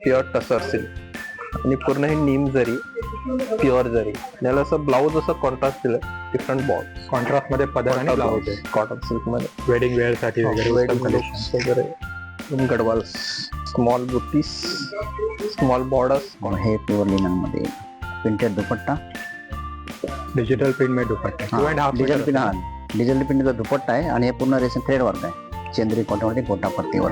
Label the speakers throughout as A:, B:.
A: Pure tussar silk आणि पूर्ण हे नीम जरी प्युअर जरी याला असं ब्लाऊज असं कॉन्ट्रास्ट दिलं डिफरंट बॉल
B: कॉन्ट्रास्टमध्ये पदर आणि ब्लाऊज
A: कॉटन सिल्कमध्ये.
B: वेडिंग वेअरसाठी वगैरे
A: गडवाल स्मॉल बुटीस स्मॉल बॉर्डर्स
C: हे प्युअर लिननमध्ये? प्रिंटेड दुपट्टा?
B: डिजिटल प्रिंट में दुपट्टा. टू अँड हाफ
C: डिझेल पिन हा. डिझेल पिनचा दुपट्टा आहे आणि हे पूर्ण रेशन थ्रेड वर्क आहे. चंद्री कॉटनवरती गोटा पत्तीवर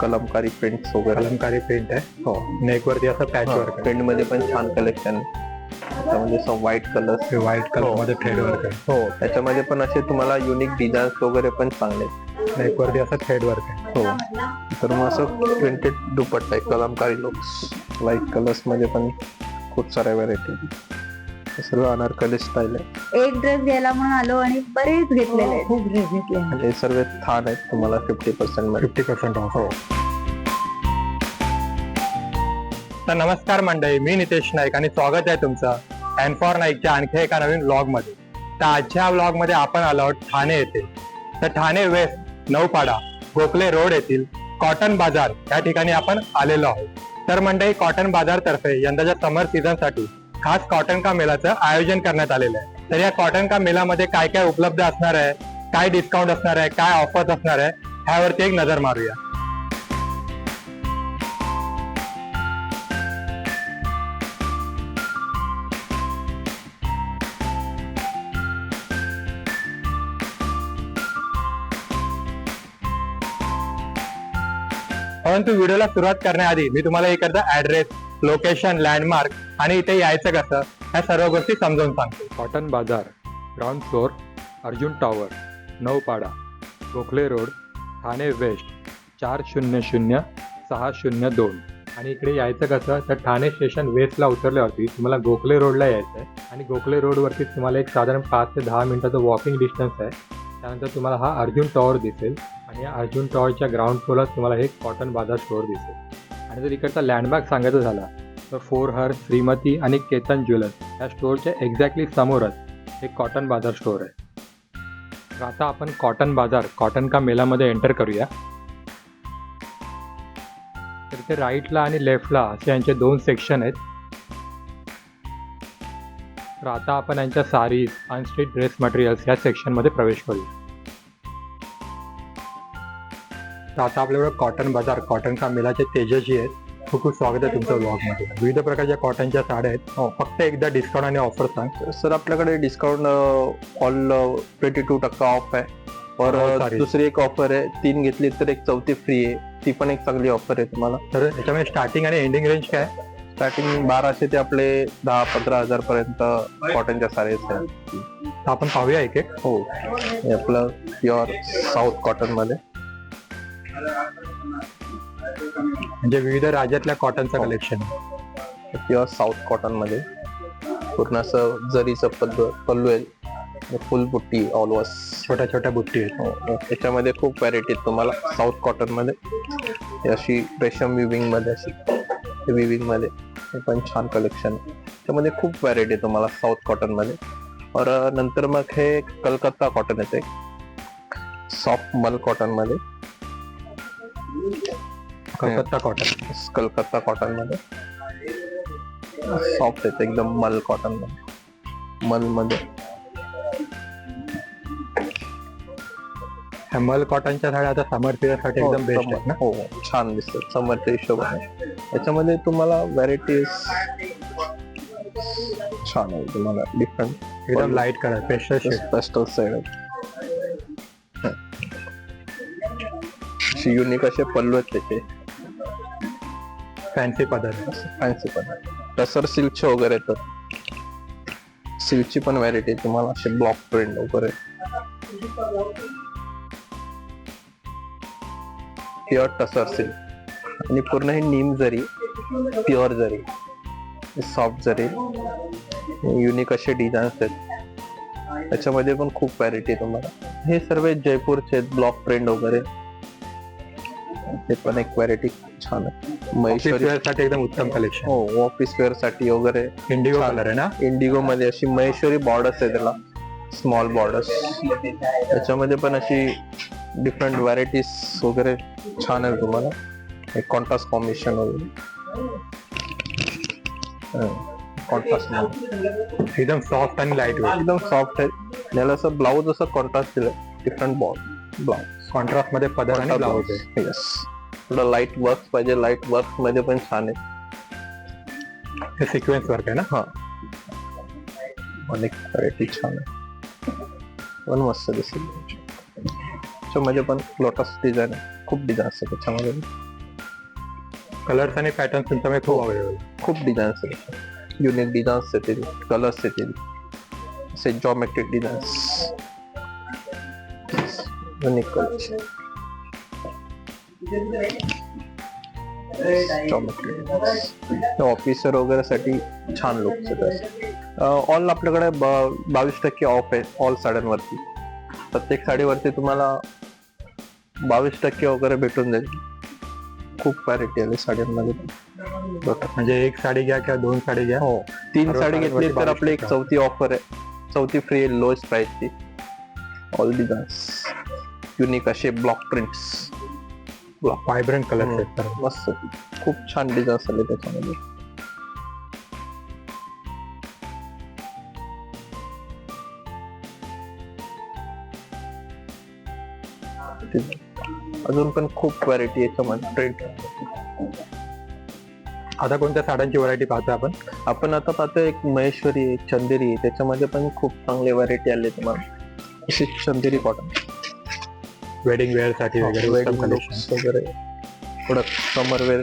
A: कलमकारी प्रिंट्स वगैरे.
B: अलंकारी प्रिंट आहे.
A: हो.
B: नेक वरती असं पॅच वर्क
A: प्रिंटमध्ये पण छान कलेक्शन त्यामध्ये असं व्हाईट कलर
B: व्हाईट कलर. मध्ये थ्रेड वर्क आहे.
A: हो. त्याच्यामध्ये पण असे तुम्हाला युनिक डिझाईन्स वगैरे पण चांगले
B: नेक वरती असं थ्रेड वर्क आहे.
A: हो. तर मग असं प्रिंटेड दुपट्टा आहे. कलमकारी लुक्स लाइट कलर्समध्ये पण खूप साऱ्या व्हरायटी सर्व अनारकली स्टाईल आहे.
D: एक ड्रेस घ्यायला म्हणून आलो आणि बरेच घेतलेले आहेत. खूप ड्रेस घेतले.
A: आणि हे सर्व थान आहेत. तुम्हाला फिफ्टी पर्सेंटमध्ये
B: फिफ्टी पर्सेंट ऑफ तर नमस्कार मंडळी मी नितेश नाईक आणि स्वागत आहे तुमचं अँड फॉर नाईकच्या आणखी एका नवीन ब्लॉगमध्ये तर आजच्या ब्लॉगमध्ये आपण आलो आहोत ठाणे येथे. तर ठाणे वेस्ट नौपाडा गोखले रोड येथील कॉटन बाजार या ठिकाणी आपण आलेलो आहोत. तर मंडळी कॉटन बाजार तर्फे यंदाच्या समर सीझनसाठी खास कॉटन का मेलाचं आयोजन करण्यात आलेलं आहे. तर या कॉटन का मेलामध्ये काय काय उपलब्ध असणार आहे? काय डिस्काउंट असणार आहे? काय ऑफर्स असणार आहे? ह्यावरती एक नजर मारूया. परंतु व्हिडिओला सुरुवात करण्याआधी मी तुम्हाला इकडचा ऍड्रेस लोकेशन लँडमार्क आणि इथे यायचं कसं ह्या सर्व गोष्टी समजावून सांगतो.
E: Cotton bazaar ground floor Arjun tower Naupada Gokhale road Thane west चार शून्य शून्य सहा शून्य दोन. आणि इकडे यायचं कसं तर ठाणे स्टेशन वेस्टला उतरल्यावरती तुम्हाला गोखले रोडला यायचं आहे आणि गोखले रोडवरती तुम्हाला एक साधारण पाच ते दहा मिनिटाचं वॉकिंग डिस्टन्स आहे. त्यानंतर तुम्हाला हा अर्जुन टॉवर दिसेल. आणि या अर्जुन टॉवरच्या ग्राउंड फ्लोअरला तुम्हाला हे कॉटन बाजार स्टोअर दिसेल. आणि जर इकडचा लँडमार्क सांगायचं झाला द फोर हर श्रीमती आणि केतन ज्वेलर्स या स्टोअरच्या एक्झॅक्टली समोरच एक कॉटन बाजार स्टोअर आहे. तर आता आपण कॉटन बाजार कॉटन का मेलामध्ये एंटर करूया. तर ते राईटला आणि लेफ्टला असे यांचे दोन सेक्शन आहेत. तर आता आपण यांच्या सारीज आणि स्ट्रीट ड्रेस मटेरियल्स या सेक्शनमध्ये प्रवेश करूया.
B: तर आता आपल्याकडे कॉटन बाजार कॉटन का मेलाचे तेजस्वी आहेत. खूप खूप स्वागत आहे तुमचं ब्लॉगमध्ये विविध प्रकारच्या कॉटनच्या साड्या आहेत. हो, फक्त एकदा डिस्काउंट आणि ऑफर सांग.
A: सर आपल्याकडे डिस्काउंट ऑल ट्वेंटी टू टक्का ऑफ आहे. और
B: हो.
A: दुसरी एक ऑफर आहे. तीन घेतली तर एक चौथी फ्री आहे. ती पण एक चांगली ऑफर आहे तुम्हाला.
B: तर याच्यामध्ये स्टार्टिंग आणि एंडिंग रेंज काय?
A: स्टार्टिंग बाराशे ते आपले दहा पंधरा हजार पर्यंत कॉटनच्या साड्या आहेत
B: आपण पाहूया एक एक.
A: हो. हे आपलं प्युअर साऊथ कॉटनमध्ये.
B: म्हणजे विविध राज्यातल्या कॉटनचं
A: हो.
B: कलेक्शन
A: प्युअर साऊथ कॉटनमध्ये. पूर्ण असं जरीचं पल्लू पल्लू आहे. फुल बुट्टी ऑलवस
B: छोट्या छोट्या बुट्टी आहेत.
A: हो याच्यामध्ये खूप व्हरायटी आहेत. तुम्हाला साऊथ कॉटनमध्ये ही अशी रेशम विविंगमध्ये अशी विविंगमध्ये हे पण छान कलेक्शन आहे. त्यामध्ये खूप व्हरायटी आहे तुम्हाला साऊथ कॉटनमध्ये. और नंतर मग हे कलकत्ता कॉटन येते. सॉफ्ट मल कॉटनमध्ये.
B: कलकत्ता कॉटन
A: कलकत्ता कॉटनमध्ये सॉफ्ट येते एकदम मल कॉटनमध्ये मलमध्ये
B: हॅमल कॉटनच्या साड्या आता समरसाठी एकदम बेस्ट आहेत ना?
A: हो हो, छान दिसतात. समरच्या हिशोबाने याच्यामध्ये तुम्हाला व्हरायटीज छान आहे तुम्हाला. डिफरंट
B: एकदम light colour pastel shade
A: pastel unique असे पल्लू आहेत त्याचे.
B: फॅन्सी पदार्थ.
A: फॅन्सी पदार्थ. टसर सिल्कचे वगैरे येतात सिल्कची पण व्हरायटी तुम्हाला असे ब्लॉक प्रिंट वगैरे. प्युअर टसर सिल्क आणि पूर्ण हे नीम जरी प्युअर जरी सॉफ्ट जरी युनिक असे डिझाईन्स आहेत. त्याच्यामध्ये पण खूप व्हॅरायटी आहे तुम्हाला. हे सर्व जयपूरचे आहेत ब्लॉक प्रिंट वगैरे. ते पण एक व्हरायटी छान आहे. महेश्वरी
B: साठी एकदम उत्तम कलेक्शन
A: हो ऑफिस वेअरसाठी वगैरे
B: इंडिगो. कलर आहे ना?
A: इंडिगो मध्ये अशी महेश्वरी बॉर्डर्स आहे त्याला. स्मॉल बॉर्डर्स त्याच्यामध्ये पण अशी डिफरंट व्हरायटीज वगैरे छान आहे तुम्हाला. एक कॉन्ट्रास्ट कॉम्बिनेशन वगैरे. कॉन्ट्रास्ट
B: एकदम सॉफ्ट आणि लाइट
A: एकदम सॉफ्ट आहे. याला असं ब्लाऊज असं कॉन्ट्रास्ट दिलं डिफरंट बॉल ब्लाऊज
B: कॉन्ट्रास्टमध्ये पदर आणि ब्लाऊज आहे
A: येस थोडं लाइट वर्क पाहिजे. लाइट वर्कमध्ये पण छान आहे.
B: हे सिक्वेन्स वर्क आहे ना?
A: हा. अनेक व्हरायटी छान आहे. पण मस्त दिसेल. त्याच्यामध्ये पण लोटस डिझाईन आहे. खूप डिझाईन असतात त्याच्यामध्ये.
B: कलर्स आणि पॅटर्न तुमच्याकडे खूप अवेलेबल
A: खूप डिझाईन्स आहेत युनिक डिझाईन्स येतील. कलर्स येतील. असे geometric designs unique geometric officer वगैरे साठी छान येतात ऑल आपल्याकडे बावीस टक्के ऑफ आहे ऑल साड्यांवरती. प्रत्येक साडीवरती तुम्हाला बावीस टक्के वगैरे भेटून जाईल. खूप व्हरायटी आली साड्यांमध्ये. बघा.
B: म्हणजे एक साडी घ्या किंवा दोन साडी घ्या.
A: हो तीन साडी घेतली तर आपली एक. चौथी ऑफर आहे. चौथी फ्री लोएस्ट प्राइसची ऑल डिझाईन्स युनिक असे ब्लॉक प्रिंट्स
B: व्हायब्रंट कलर. आहेत.
A: मस्त. खूप छान डिझाईन्स आले त्याच्यामध्ये. अजून पण खूप व्हरायटी याच्यामध्ये प्रिंट
B: आता कोणत्या साड्यांची व्हरायटी पाहतोय आपण?
A: आपण आता पाहतो एक महेश्वरी आहे, चंदेरी. त्याच्यामध्ये पण खूप चांगले व्हरायटी आले तुम्हाला. चंदेरी कॉटन
B: वेडिंग वेअरसाठी वगैरे collection.
A: लुक्स वगैरे. थोडं समर वेअर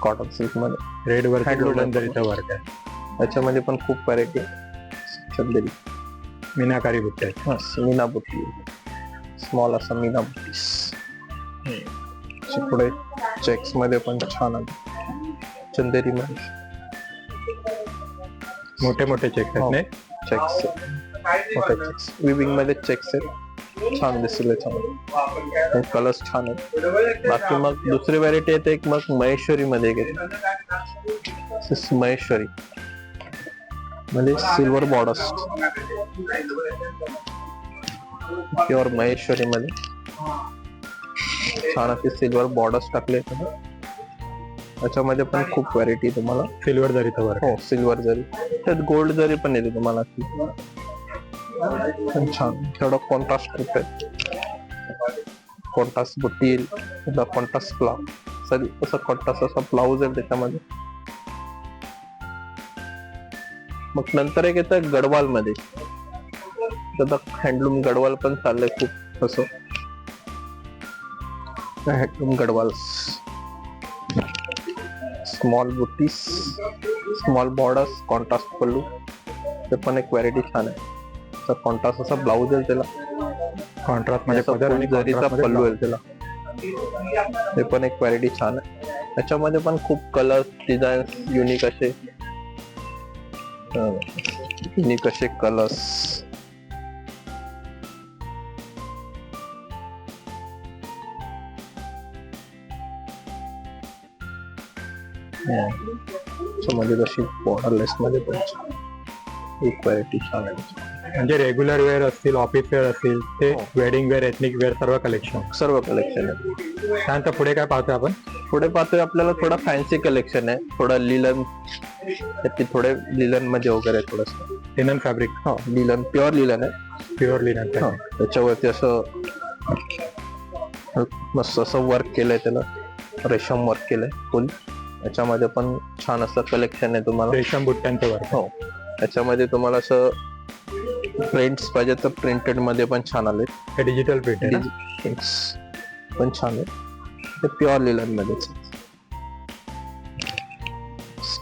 A: कॉटन सिल्कमध्ये.
B: रेड
A: आहे.
B: जरीचं वर्क आहे.
A: त्याच्यामध्ये पण खूप व्हरायटी चंदेरी.
B: मीनाकारी बुट्टे. आहेत
A: बस मीना बुट्टी. स्मॉल असा मीना बुट्टीस पुढे चेक्समध्ये पण छान आले चंदेरी मध्ये.
B: मोठे मोठे चेक
A: हो.
B: आहेत.
A: चेक्स मोठे चेक्स विविंगमध्ये चेक्स आहेत. छान दिसतील याच्यामध्ये कलर्स छान आहेत. बाकी मग दुसरी व्हरायटी येते एक मग महेश्वरी मध्ये येते महेश्वरी. म्हणजे सिल्वर बॉर्डर्स प्युअर महेश्वरी मध्ये छान असे सिल्वर बॉर्डर्स टाकले त्याच्यामध्ये पण खूप व्हरायटी तुम्हाला.
B: सिल्वर वर्क
A: हो सिल्वर जरी. त्यात गोल्ड जरी पण येते तुम्हाला. खूप छान. थोडं कॉन्ट्रास्ट आहे कॉन्ट्रास्ट बुट्टी येईल कॉन्ट्रास्ट ब्लाउज सॉरी असा कॉन्ट्रास्ट असा ब्लाऊज आहे त्याच्यामध्ये. मग नंतर एक येतं गडवाल मध्ये आता हँडलूम गडवाल पण चाललंय खूप असं. हँडलूम गडवाल. स्मॉल बुटीस स्मॉल बॉर्डर्स कॉन्ट्रास्ट पल्लू. ते पण एक व्हरायटी छान आहे. तर कॉन्ट्रास्ट असा ब्लाऊज आहे त्याला.
B: कॉन्ट्रास्ट पदर आणि
A: जरीचा
B: मध्ये
A: पल्लू आहे
B: blouse.
A: त्याला. ते पण एक व्हरायटी छान आहे. त्याच्यामध्ये पण खूप कलर्स डिझाईन्स युनिक असे युनिक असे कलर्समध्ये कशी बॉर्डरलेस मध्ये पण. एक व्हरायटी छान आहे.
B: म्हणजे रेग्युलर वेअर असतील ऑफिस वेअर असतील ते. वेडिंग वेअर एथनिक वेअर सर्व कलेक्शन
A: सर्व कलेक्शन आहे.
B: त्यानंतर पुढे काय पाहतोय आपण?
A: पुढे पाहतोय आपल्याला थोडं फॅन्सी कलेक्शन आहे. थोडं लिलन ते थोडे लिलनमध्ये वगैरे थोडस.
B: लिनन फॅब्रिक
A: हा लिलन प्युअर लिलन आहे.
B: प्युअर लिनन
A: हा, त्याच्यावरती असं मस्त असं वर्क केलंय त्याला रेशम वर्क केलंय फुल त्याच्यामध्ये पण छान असं कलेक्शन आहे तुम्हाला.
B: रेशम बुट्ट्यांचं वर्क
A: हो. त्याच्यामध्ये तुम्हाला असं प्रिंट्स पाहिजे तर प्रिंटेडमध्ये पण छान आले
B: हे डिजिटल प्रिंट
A: पण छान आहे ते प्युअर लिलन मध्येच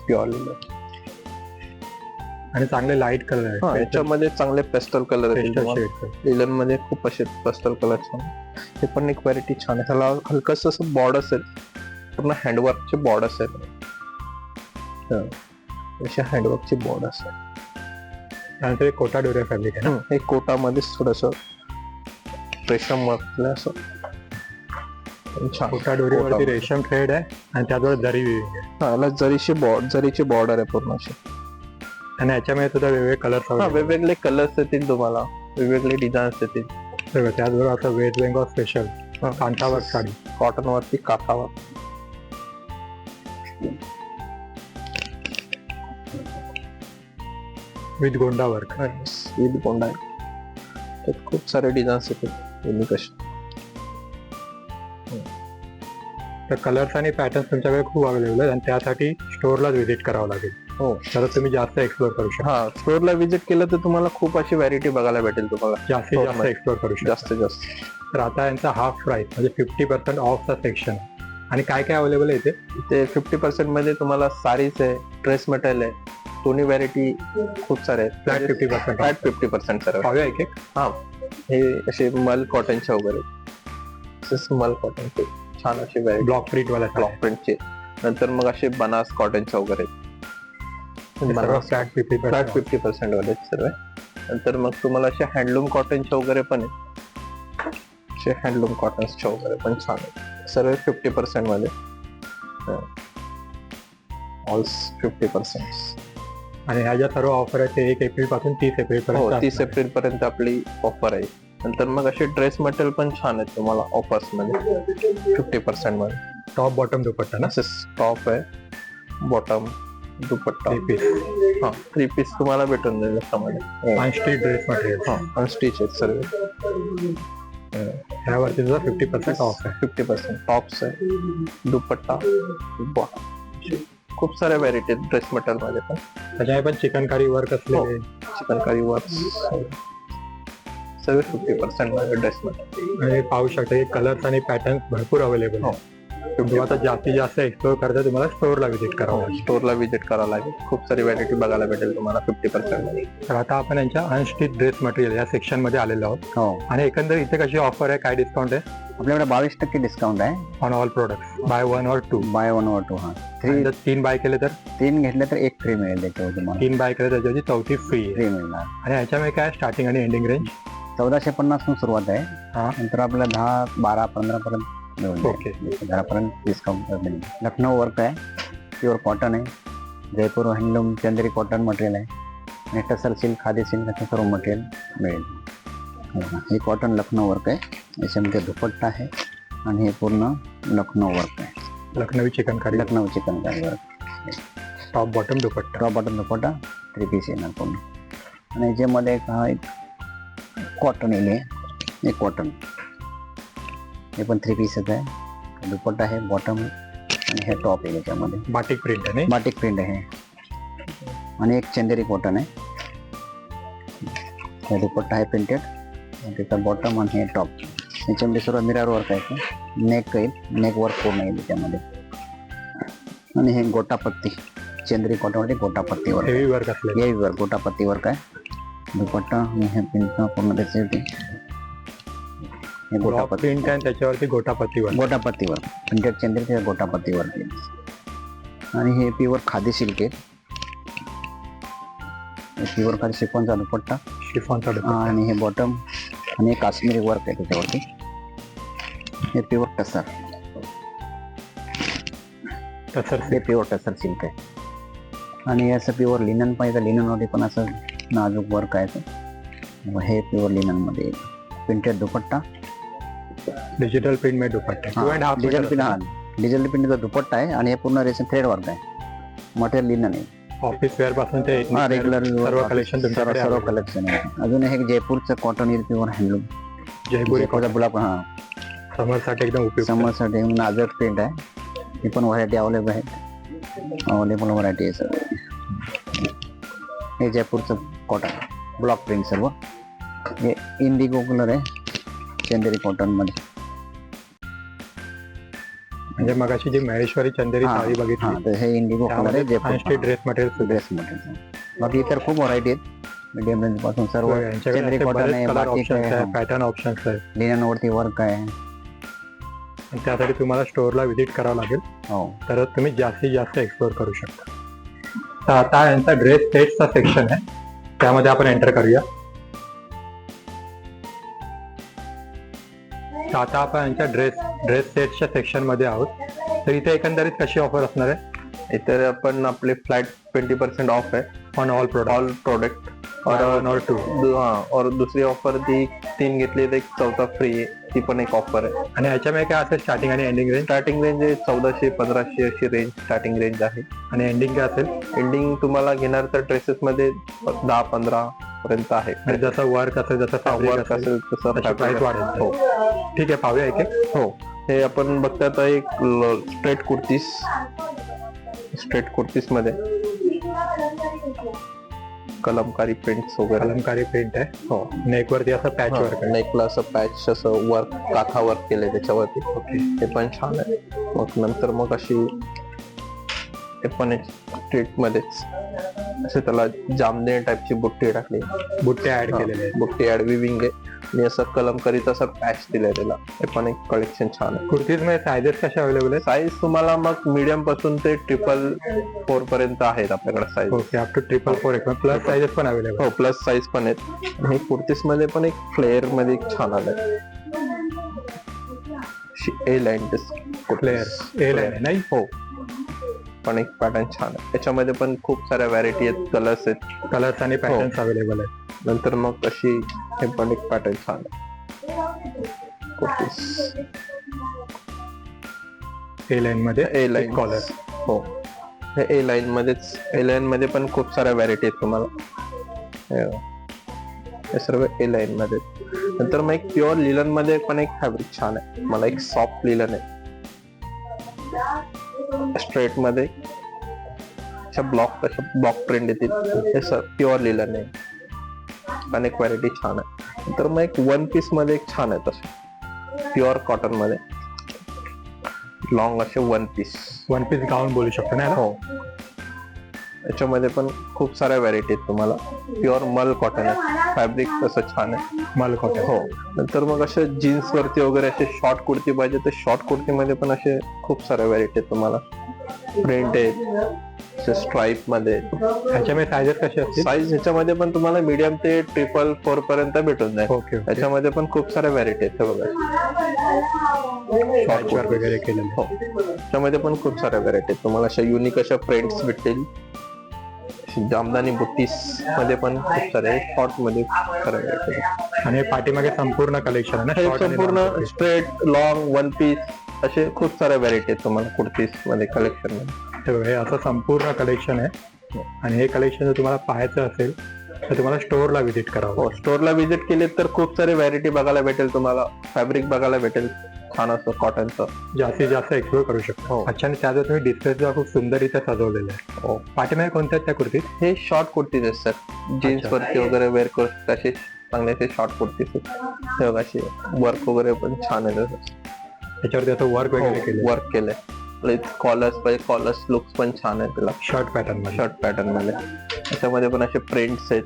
A: प्युअर लिलन
B: आणि चांगले लाइट कलर आहे
A: याच्यामध्ये चांगले पेस्टल कलर लिलनमध्ये खूप असे पेस्टल कलर छान हे पण एक व्हरायटी छान आहे. त्याला हलकस असं बॉर्डर्स आहेत. पूर्ण हँडवर्कचे बॉर्डर्स आहेत. अशा हँडवर्कचे बॉर्डर्स आहेत.
B: त्यानंतर एक कोटा डोरिया फॅब्रिक आहे ना?
A: हे कोटामध्येच थोडस रेशम वर्क असं.
B: कोटा डोरीवरती. रेशम थ्रेड आहे आणि त्याचबरोबर जरी weaving आहे.
A: हा, याला जरीची बॉर्ड जरीची बॉर्डर आहे पूर्ण अशी.
B: आणि याच्यामध्ये सुद्धा वेगवेगळे कलर
A: वेगवेगळे कलर्स येतील तुम्हाला. वेगवेगळे डिझाईन्स येतील.
B: त्याचबरोबर आता वेस्ट बेंगॉल स्पेशल. कांतावर साडी.
A: कॉटन वरती काठावर
B: विथ गोंडा वर्क.
A: विथ गोंडा. आहे त्यात खूप सारे डिझाईन्स येतात युनिक असे.
B: तर कलर्स आणि पॅटर्न्स तुमच्याकडे खूप अवेलेबल आहेत आणि त्यासाठी स्टोअरलाच व्हिजिट करावं लागेल.
A: हो.
B: तर तुम्ही जास्त एक्सप्लोर करू शकता.
A: हा स्टोअरला व्हिजिट केलं तर तुम्हाला खूप अशी व्हॅरायटी बघायला भेटेल तुम्हाला.
B: जास्तीत जास्त. एक्सप्लोर करू शकता.
A: जास्तीत जास्त.
B: तर आता यांचा हाफ प्राइस म्हणजे फिफ्टी पर्सेंट ऑफचा सेक्शन आणि काय काय अवेलेबल आहे इथे?
A: ते फिफ्टी पर्सेंटमध्ये तुम्हाला साडीज आहे ड्रेस मटेरियल आहे दोन्ही व्हॅरायटी खूप सारे आहेत.
B: Flat fifty percent
A: flat fifty percent
B: एक एक.
A: हे. असे मल कॉटनचे वगैरे. मल कॉटनचे छान असे व्हॅरायटी
B: ब्लॉक प्रिंट वाला
A: ब्लॉक प्रिंटचे नंतर मग असे बनास कॉटनचे वगैरे.
B: Flat fifty
A: flat fifty percent वाले सर्व. नंतर मग तुम्हाला असे हँडलूम कॉटनचे वगैरे पण असे हँडलूम कॉटन्सचे वगैरे पण छान आहेत. सर्व फिफ्टी पर्सेंटमध्ये ऑल फिफ्टी पर्सेंट
B: आणि ह्या ज्या सर्व ऑफर आहेत ते एक एप्रिलपासून तीस एप्रिल
A: हो
B: पर्यंत
A: तीस एप्रिल पर्यंत आपली ऑफर आहे. नंतर मग असे ड्रेस मटेरियल पण छान आहेत तुम्हाला ऑफर्समध्ये. फिफ्टी पर्सेंटमध्ये.
B: टॉप बॉटम दुपट्टा ना?
A: टॉप आहे. बॉटम दुपट्टा.
B: थ्री पीस
A: हा थ्री पीस तुम्हाला भेटून जाईल त्याच्यामध्ये.
B: आणि ड्रेस मटेरियल
A: हा अनस्टिच आहेत सर्व.
B: ह्यावरती सुद्धा फिफ्टी पर्सेंट ऑफ आहे.
A: फिफ्टी पर्सेंट टॉप्स आहे. दुपट्टा. बॉटम खूप साऱ्या व्हॅरायटी आहेत ड्रेस मटेरियलमध्ये पण.
B: त्याच्यामध्ये पण चिकनकारी वर्क असलेले
A: चिकनकारी वर्क सर्व फिफ्टी पर्सेंट ड्रेस मटेरियल
B: पाहू शकता कलर्स आणि पॅटर्न भरपूर अवेलेबल
A: हो.
B: तुम्ही आता जास्तीत जास्त एक्सप्लोर करता तुम्हाला स्टोअरला व्हिजिट करावं लागेल.
A: स्टोरला व्हिजिट करावं लागेल. खूप सारी व्हॅरायटी बघायला भेटेल तुम्हाला फिफ्टी पर्सेंट
B: तर आता आपण यांच्या अनस्टिच ड्रेस मटेरियल या सेक्शनमध्ये आलेलो आहोत.
C: हो.
B: आणि एकंदर इथे कशी ऑफर आहे काय डिस्काउंट आहे?
C: आपल्याकडे बावीस टक्के डिस्काउंट आहे.
B: On all product buy one or two
C: buy one वर टू हा. थ्री
B: जर तीन बाय केले तर?
C: तीन घेतले तर एक फ्री मिळेल त्याच्यावर तुम्हाला.
B: तीन बाय केले त्याच्यावरची चौथी फ्री
C: फ्री मिळणार.
B: आणि ह्याच्यामध्ये काय स्टार्टिंग आणि एंडिंग रेंज
C: चौदाशे पन्नास सुरुवात आहे.
B: हा.
C: नंतर आपल्याला दहा बारा पंधरा पर्यंत मिळून जाईल.
B: ओके.
C: दहापर्यंत डिस्काउंट मिळेल. लखनौ वर्क आहे. प्युअर कॉटन आहे. Jaipur handloom Chanderi cotton material आहे. आणि टसर सिल्क खादी सिल्क असं सर्व मटेरियल मिळेल. हो. हे कॉटन लखनौ वर्क आहे. याच्यामध्ये दुपट्टा आहे. आणि हे पूर्ण लखनौ वर्क आहे.
B: Lucknowi chikankari
C: Lucknow chikankari work
B: top bottom dupatta.
C: Top bottom dupatta three piece येणार पूर्ण. आणि याच्यामध्ये एक हा एक कॉटन येईल हे. एक कॉटन हे पण थ्री पीसच आहे. दुपट्टा आहे बॉटम आणि हे टॉप आहे याच्यामध्ये.
B: बाटिक प्रिंट आहे
C: बाटिक प्रिंट आहे आणि एक चंदेरी कॉटन आहे. हे दुपट्टा आहे प्रिंटेड त्याचा बॉटम आणि हे टॉप याच्यामध्ये सर्व मिरर वर्क आहे नेक येईल नेक वर्क पूर्ण येईल त्याच्यामध्ये. आणि हे गोटापत्ती चंद्री कॉटनवरती गोटापत्ती वर्क
B: हेवी वर्क असलेले.
C: हे वर्क गोटापत्ती वर्क आहे. दुपट्टा आणि हे प्रिंट पूर्ण त्याचे
B: प्रिंट आहे आणि त्याच्यावरती gotapatti work
C: gotapatti work printed Chanderi ते गोटापत्ती वर्क आहे आणि हे प्युअर खादी सिल्क आहे. प्युअर खादी शिकवणचा दुपट्टा.
B: शिफॉनचा
C: आणि हे बॉटम आणि काश्मीरी वर्क आहे त्याच्यावरती. हे प्युअर टसर
B: तसर
C: हे प्युअर टसर सिल्क आहे. आणि असं प्युअर लिनन पाहिजे लिननवरती पण असं नाजूक वर्क आहे हे प्युअर लिननमध्ये प्रिंटेड दुपट्टा.
B: डिजिटल प्रिंट में दुपट्टा। टू अँड हाफ
C: डिझेल पिन हा डिझेल पिनचा दुपट्टा आहे आणि हे पूर्ण रेशन थ्रेड वर्क आहे मटेरियल लिनन आहे
B: ऑफिस वेअरपासून ते
C: हा रेग्युलर
B: सर्व collection
C: सर्व
B: तुमच्याकडे
C: सर्व
B: available.
C: कलेक्शन आहे अजून हे जयपूरचं कॉटन येईल प्युअर हँडलूम
B: जयपुरी
C: जयपूरचा गुलाब हा।
B: समरसाठी एकदम उपयुक्त
C: समरसाठी नाजर प्रिंट आहे ही। पण व्हरायटी अवेलेबल आहे अवेलेबल व्हरायटी आहे सर हे जयपूरचं कॉटन ब्लॉक प्रिंट सर्व हे इंडिगो कलर आहे चंदेरी कॉटनमध्ये
B: म्हणजे मगाशी जी महेश्वरी चंदेरी
C: हा,
B: साडी
C: हा
B: बघितली
C: तर हे इंडिगो कलर आहे
B: त्यामध्ये ड्रेस मटेरियल
C: ड्रेस मटेरियल बाकी इतर खूप व्हरायटी आहेत. मीडियम रेंजपासून सर्व चंद्री कॉटन आहे
B: कलर
C: बाटिक
B: ऑप्शन्स आहे
C: आहे?
B: पॅटर्न ऑप्शन्स आहे
C: लिनन वरती वर्क आहे.
B: आणि त्यासाठी तुम्हाला स्टोअरला व्हिजिट करावं लागेल.
C: हो.
B: तर तुम्ही जास्तीत जास्त एक्सप्लोर करू शकता. तर आता यांचा ड्रेस सेटचा सेक्शन आहे. त्यामध्ये आपण एंटर करूया. आता आपण यांच्या ड्रेस ड्रेस सेटच्या सेक्शनमध्ये आहोत. तर इथे एकंदरीत कशी ऑफर असणार आहे?
A: इतर आपण आपले फ्लॅट ट्वेंटी पर्सेंट ऑफ आहे.
B: On all product
A: all product और
B: वन और टू
A: हा और दुसरी ऑफर ती तीन घेतली तर एक चौथा फ्री आहे. ती पण एक ऑफर आहे.
B: आणि ह्याच्यामध्ये काय असेल स्टार्टिंग आणि एंडिंग रेंज
A: स्टार्टिंग रेंज चौदाशे पंधराशे अशी रेंज स्टार्टिंग रेंज आहे.
B: आणि एंडिंग काय असेल?
A: एंडिंग तुम्हाला घेणार तर ड्रेसेस मध्ये दहा पंधरा पर्यंत आहे.
B: जसं वर्क असेल जसं
A: वर्क
B: असेल
A: तसं
B: price वाढेल.
A: हो.
B: ठीक आहे पाहूया एक एक.
A: हो. हे आपण बघतात एक स्ट्रेट कुर्तीस. स्ट्रेट कुर्तीसमध्ये. कलमकारी प्रिंट्स वगैरे.
B: अलंकारी प्रिंट आहे.
A: हो.
B: नेक वरती असं पॅच वर्क आहे.
A: नेकला असं पॅच असं वर्क काथा वर्क केलंय त्याच्यावरती. ओके ते पण छान आहे. मग नंतर मग अशी ते पण एक स्ट्रेट मध्येच. असे त्याला जामने टाईपची बुट्टी टाकली.
B: बुट्टे ऍड केलेले आहेत
A: बुट्टी ऍड विविंग आहे. आणि असं कलमकरीचं असं पॅच दिलंय त्याला. ते पण एक कलेक्शन छान आहे.
B: कुर्तीजमध्ये सायझेस कशा अवेलेबल आहेत?
A: साईज तुम्हाला मग मीडियमपासून ते ट्रिपल फोर पर्यंत आहेत आपल्याकडे size
B: okay up to triple four एक. प्लस सायझेस पण अवेलेबल
A: हो प्लस साईज पण आहेत. आणि कुर्तीसमध्ये पण एक फ्लेअरमध्ये एक छान आलंय. A line
B: flare A line आहे नाही?
A: हो. पण एक पॅटर्न छान आहे. त्याच्यामध्ये पण खूप साऱ्या व्हरायटी आहेत कलर्स आहेत.
B: कलर्स आणि पॅटर्न्स अवेलेबल आहेत.
A: नंतर मग अशी हे पण एक पॅटर्न छान आहे.
B: ए लाईन मध्ये
A: ए लाईन
B: कॉलर
A: हो. हे ए लाईन मध्येच ए लाईन मध्ये पण खूप साऱ्या व्हरायटी आहेत तुम्हाला. हे. हे सर्व ए लाईन मध्ये. नंतर मग एक प्युअर लिलनमध्ये पण एक फॅब्रिक छान आहे. मला एक सॉफ्ट लिलन आहे. स्ट्रेटमध्ये अशा ब्लॉक अशा ब्लॉक प्रिंट येतील. हे सर प्युअर लिलन आहे पण एक व्हरायटी छान आहे. नंतर मग एक वन पीसमध्ये एक छान आहे तसे. प्युअर कॉटनमध्ये. लॉंग असे one piece
B: one piece gown बोलू शकतो ना?
A: हो. याच्यामध्ये पण खूप साऱ्या व्हरायटी आहेत तुम्हाला. प्युअर मल कॉटन आहे. फॅब्रिक तसं छान आहे.
B: मल कॉटन
A: हो. नंतर मग असे जीन्स वरती वगैरे असे शॉर्ट कुर्ती पाहिजे तर शॉर्ट कुर्तीमध्ये पण असे खूप साऱ्या व्हरायटी आहेत तुम्हाला. प्रिंट आहेत. स्ट्राईपमध्ये.
B: ह्याच्यामध्ये सायझेस कसे असतील?
A: साईज ह्याच्यामध्ये पण तुम्हाला मीडियम ते ट्रिपल फोर पर्यंत भेटून जाईल.
B: ओके
A: त्याच्यामध्ये पण खूप साऱ्या व्हरायटी आहेत बघा.
B: Work वगैरे केलेलं.
A: हो. त्यामध्ये पण खूप साऱ्या व्हरायटी आहेत. तुम्हाला अशा युनिक अशा फ्रेंड्स भेटतील. अशी जामदानी बुट्टीसमध्ये पण खूप सारे शॉर्टमध्ये
B: आणि पाठीमागे संपूर्ण कलेक्शन आहे ना?
A: हे संपूर्ण. स्ट्रेट लॉंग वन पीस असे खूप साऱ्या व्हरायटी आहेत तुम्हाला कुर्तीसमध्ये कलेक्शनमध्ये.
B: हे हे असं संपूर्ण कलेक्शन आहे. आणि हे कलेक्शन जर तुम्हाला पाहायचं असेल तर तुम्हाला स्टोअरला व्हिजिट करावं
A: हो स्टोअरला व्हिजिट केले तर खूप सारे व्हरायटी बघायला भेटेल तुम्हाला फॅब्रिक बघायला भेटेल. छान असं कॉटनचं
B: जास्तीत जास्त एक्सप्लोर करू शकतो.
A: हो.
B: अच्छा आणि त्याचं तुम्ही डिस्प्लेला खूप सुंदर इथे सजवलेलं आहे.
A: हो.
B: पाठीमागे कोणत्या त्या कुर्तीत?
A: हे शॉर्ट कुर्तीज आहेत सर जीन्स. वरती वगैरे वेअर करू शकता असे चांगले असे शॉर्ट कुर्तीज आहेत. हे असे वर्क वगैरे पण छान आहे
B: त्याच्यावरती असं वर्क वगैरे केलं
A: वर्क हो, केलंय. कॉलर्स पाहिजे कॉलर्स लुक्स पण छान आहे त्याला
B: शर्ट पॅटर्न
A: शर्ट पॅटर्नमध्ये. त्याच्यामध्ये पण असे प्रिंट्स आहेत.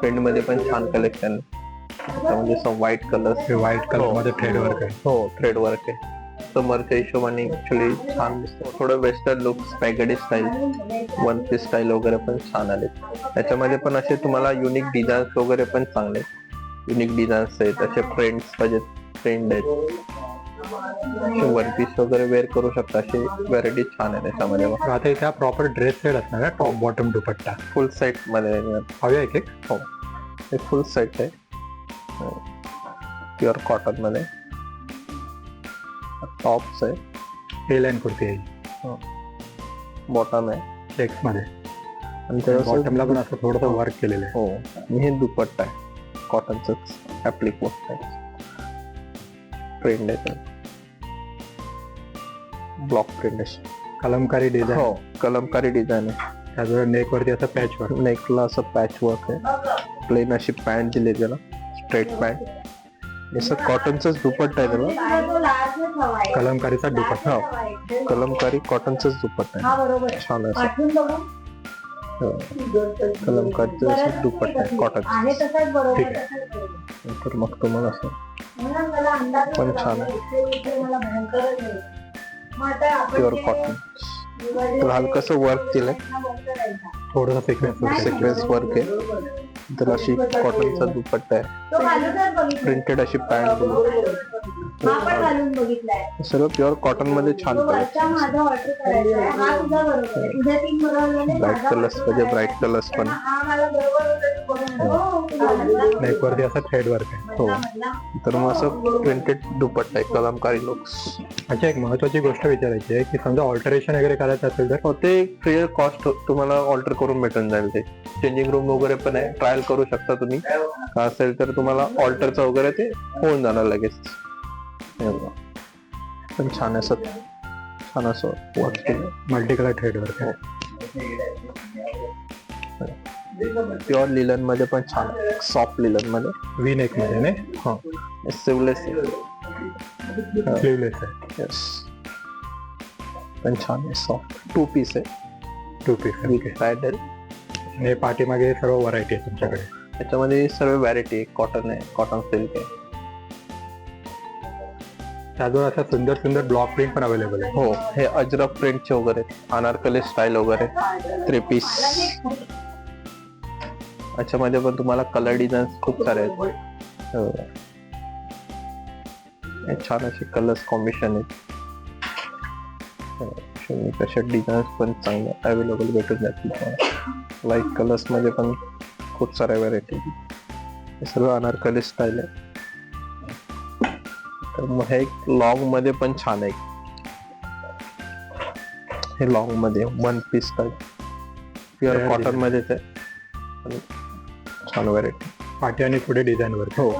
A: प्रिंटमध्ये पण छान कलेक्शन त्याच्यामध्ये असं व्हाईट कलर
B: हे व्हाईट कलरमध्ये थ्रेड वर्क आहे.
A: हो थ्रेड वर्क आहे. समरच्या हिशोबाने ऍक्च्युली छान दिसतो. थोडं western look spaghetti style one piece style वगैरे पण छान आले त्याच्यामध्ये पण असे तुम्हाला युनिक डिझाईन्स वगैरे पण चांगले युनिक डिझाईन्स आहेत असे फ्रेंड्स पाहिजे ट्रेंड आहेत. वन पीस वगैरे वेअर करू शकता अशी व्हरायटी छान आहे त्याच्यामध्ये
B: आता इथे प्रॉपर ड्रेस सेट असणार आहे टॉप बॉटम दुपट्टा.
A: फुल सेटमध्ये
B: हवे एक
A: हे. फुल सेट आहे. प्युअर कॉटनमध्ये टॉप्स आहे.
B: ए लाईन कुर्ती आहे
A: बॉटम आहे.
B: चेक्समध्ये
A: आणि त्याच्यासोबत-
B: बॉटमला पण असं थोडंसं वर्क केलेलं आहे.
A: हो. आणि हे दुपट्टा आहे. कॉटनच ऍप्लिक वर्क आहे. प्रिंट आहे ब्लॉक प्रिंट आहे.
B: कलमकारी डिझाईन
A: हो. कलमकारी डिझाईन आहे.
B: त्याचबरोबर नेक वरती असं पॅच वर्क
A: नेकला असं पॅच वर्क आहे. प्लेन अशी पॅन्ट दिली त्याला. स्ट्रेट पॅन्ट जसं कॉटनचाच दुपट्टा आहे त्याला
B: कलमकारीचा दुपट्टा.
A: हो कलमकारी कॉटनचाच दुपट्टा आहे. छान असं. हो. कलमकारीचा बघू दुपट्टा आहे कॉटन
B: ठीक
D: आहे. बरोबर.
A: तर मग तुम्हाला असं. पण छान आहे. प्युअर कॉटन तर हलकस वर्क केलंय.
D: थोडस सिक्वेन्स वर्क
B: सिक्वेन्स
D: नाही,
A: आहे. तर अशी कॉटनचा दुपट्टा आहे. प्रिंटेड अशी पॅन्ट सर्व प्युअर कॉटनमध्ये छान
D: हा
A: ब्राईट कलर्स म्हणजे. ब्राईट कलर्स पण.
D: हा मला बरोबर होता, तू बरोबर हो, तू घालून बघ.
B: नेक वरती असं थ्रेड वर्क आहे
A: हो.
D: मधला.
A: तर मग असं प्रिंटेड दुपट्टा आहे कलमकारी लुक्स
B: अच्छा एक महत्वाची गोष्ट विचारायची आहे की समजा ऑल्टरेशन वगैरे करायचं असेल तर
A: हो ते फ्री कॉस्ट तुम्हाला ऑल्टर करून भेटून जाईल ते चेंजिंग रूम वगैरे पण आहे ट्रायल करू शकता तुम्ही का असेल तर तुम्हाला ऑल्टरचं वगैरे ते होऊन जाणार लगेच हे. पण छान असं छान असं
B: मल्टी कलर थ्रेड वर्क आहे
A: प्युअर लिलन मध्ये पण छान. सॉफ्ट लिलन मध्ये
B: व्ही नेक मध्ये नाही
A: सिवलेस
B: स्लीवलेस आहे.
A: येस पण छान आहे सॉफ्ट टू पीस आहे.
B: टू पीस
A: विथ पॅडल
B: आणि पाठीमागे सर्व व्हरायटी आहे तुमच्याकडे.
A: त्याच्यामध्ये सर्व व्हॅरायटी आहे. कॉटन आहे कॉटन सिल्क आहे.
B: त्याजवळ असा सुंदर सुंदर ब्लॉक प्रिंट पण अवेलेबल आहे.
A: हो हे अजरक प्रिंटचे वगैरे अनारकली स्टाईल वगैरे थ्री पीस याच्यामध्ये पण तुम्हाला कलर डिझाईन खूप सारे आहेत. हो. हे छान असे कलर्स कॉम्बिनेशन आहेत. हो, कशा डिझाईन्स पण चांगल्या अवेलेबल भेटून जातील लाइट कलर्समध्ये पण खूप साऱ्या व्हरायटी हे सर्व अनारकली स्टाईल आहे. तर मग हे एक लॉंगमध्ये पण छान आहे. हे लॉंगमध्ये one piece type pure cotton. मध्येच आहे. छान व्हरायटी
B: पाठी आणि पुढे डिझाईन वर्क
A: हो.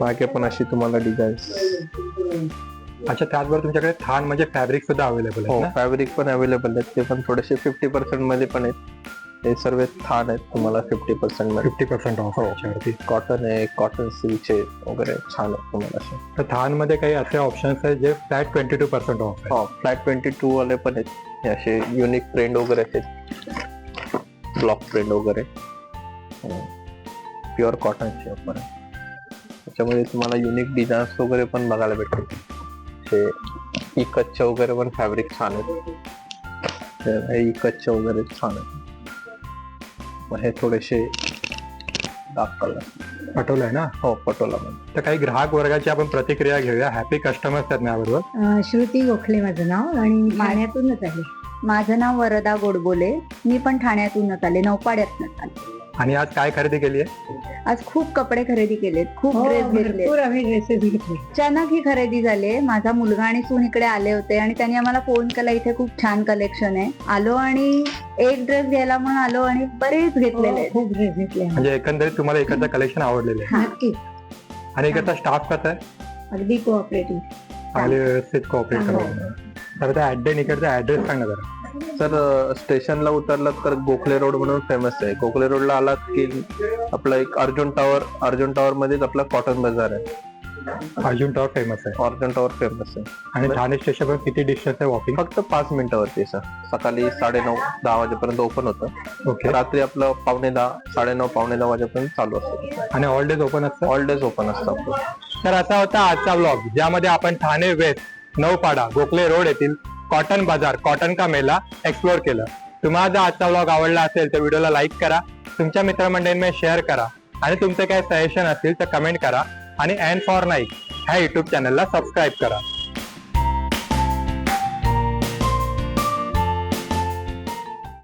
A: मागे पण अशी तुम्हाला डिझाईन्स
B: अच्छा त्याचबरोबर तुमच्याकडे थान म्हणजे फॅब्रिक सुद्धा अवेलेबल
A: हो
B: आहे ना?
A: फॅब्रिक पण अवेलेबल आहेत. ते पण थोडेसे फिफ्टी पर्सेंटमध्ये पण आहेत. हे सर्व थान आहेत. तुम्हाला फिफ्टी पर्सेंटमध्ये.
B: फिफ्टी पर्सेंट ऑफ त्याच्यावरती
A: कॉटन आहे कॉटन सिल्कचे वगैरे छान आहेत तुम्हाला असे.
B: तर थानमध्ये काही असे ऑप्शन्स आहेत जे flat twenty two percent off आहे
A: हो फ्लॅट ट्वेंटी टू वाले पण आहेत. हे असे युनिक प्रिंट वगैरे आहेत. ब्लॉक प्रिंट वगैरे. प्युअर कॉटनचे पण आहे. त्याच्यामध्ये तुम्हाला युनिक डिझाईन्स वगैरे पण बघायला भेटतील. हे इकतचे वगैरे पण फॅब्रिक छान आहेत. हे इकतचे वगैरे छान आहेत. मग हे थोडेसे डार्क कलर
B: पटवलं आहे ना?
A: हो पटोला
B: तर काही ग्राहक वर्गाची आपण प्रतिक्रिया घेऊया. हॅपी कस्टमर्स आहेत माझ्याबरोबर.
F: श्रुती गोखले माझं नाव आणि ठाण्यातूनच आले.
D: माझं नाव वरदा गोडबोले. मी पण ठाण्यातूनच आले. नौपाड्यातूनच आले.
B: आणि आज काय खरेदी केली आहे
D: आज खूप कपडे खरेदी केलेत खूप
F: हो,
D: ड्रेस घेतले
F: भरपूर आम्ही ड्रेसेस घेतले.
D: अचानक ही खरेदी झाली माझा मुलगा आणि सून इकडे आले होते आणि त्यांनी आम्हाला फोन केला इथे खूप छान कलेक्शन आहे. आलो आणि एक ड्रेस घ्यायला म्हणून आलो आणि बरेच घेतलेले
F: हो,
D: आहेत.
F: खूप ड्रेस घेतले आम्ही.
B: म्हणजे एकंदरीत तुम्हाला इकडचं कलेक्शन आवडलेलं आहे.
F: नक्की.
B: आणि इकडचा स्टाफ कसा आहे?
F: अगदी कोऑपरेटिव्ह
B: चांगले व्यवस्थित कॉपरेट
F: हो.
B: करतो तर त्या ऍड्रेस इकडचा ऍड्रेस सांगा जरा.
A: तर स्टेशनला उतरलात तर गोखले रोड म्हणून फेमस आहे. गोखले रोडला आलात की आपलं एक अर्जुन टावर अर्जुन टावर मध्येच आपला कॉटन बाजार आहे.
B: अर्जुन टॉवर फेमस आहे.
A: अर्जुन टावर फेमस आहे.
B: आणि ठाणे स्टेशन पण किती डिस्टन्स आहे वॉकिंग
A: फक्त पाच मिनिटावरती सर. सकाळी साडेनऊ दहा वाजेपर्यंत ओपन होतं.
B: ओके.
A: रात्री आपलं पावणे दहा साडेनऊ पावणे दहा वाजेपर्यंत चालू असतं.
B: आणि ऑल डेज ओपन असतं?
A: ऑल डेज ओपन असतं आपलं.
B: तर असा होता आजचा ब्लॉग ज्यामध्ये आपण ठाणे वेस्ट नौपाडा गोखले रोड येथील कॉटन बाजार कॉटन का मेला एक्सप्लोअर केलं. तुम्हाला जर आजचा ब्लॉग आवडला असेल तर व्हिडिओला लाईक करा तुमच्या मित्रमंडळींमध्ये शेअर करा आणि तुमचे काही सजेशन असतील तर कमेंट करा आणि अँड फॉर नाईक ह्या युट्यूब चॅनलला सबस्क्राईब करा.